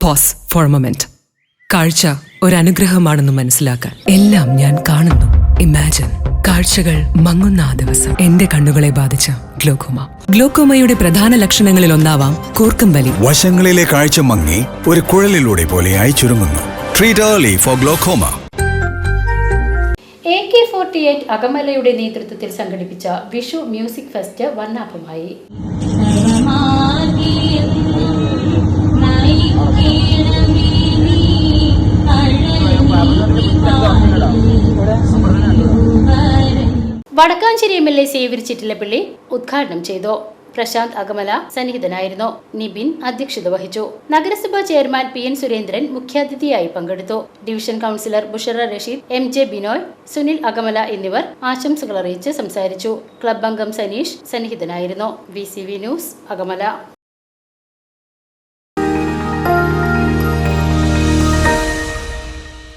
Pose four moment കാഴ്ച അനുഗ്രഹമാണെന്ന് മനസ്സിലാക്കാൻ എല്ലാം ഞാൻ കാണുന്നു. ഇമാജിൻ കാഴ്ചകൾ മങ്ങുന്ന ആ ദിവസം. എന്റെ കണ്ണുകളെ ബാധിച്ച ഗ്ലോക്കോമ. ഗ്ലോക്കോമയുടെ പ്രധാന ലക്ഷണങ്ങളിൽ ഒന്നാവാം കൂർക്കം വലി വശങ്ങളിലെ കാഴ്ച മങ്ങി ഒരു കുഴലിലൂടെ പോലെയായി ചുരുങ്ങുന്നു. Treat early for glaucoma A K forty eight അകമലയുടെ നേതൃത്വത്തിൽ സംഘടിപ്പിച്ച Vishu music fest വർണാഭമായി. Vadakkancheri M L A Xavier Chittilappilly ഉദ്ഘാടനം ചെയ്തു. പ്രശാന്ത് അകമല സന്നിഹിതനായിരുന്നു. നിബിൻ അധ്യക്ഷത വഹിച്ചു. നഗരസഭാ ചെയർമാൻ പി എൻ സുരേന്ദ്രൻ മുഖ്യാതിഥിയായി പങ്കെടുത്തു. Division councillor Bushara Rasheed M J Binoy Sunil Akamala എന്നിവർ ആശംസകൾ അറിയിച്ച് സംസാരിച്ചു. ക്ലബ് അംഗം സനീഷ് സന്നിഹിതനായിരുന്നു. V News Akamala.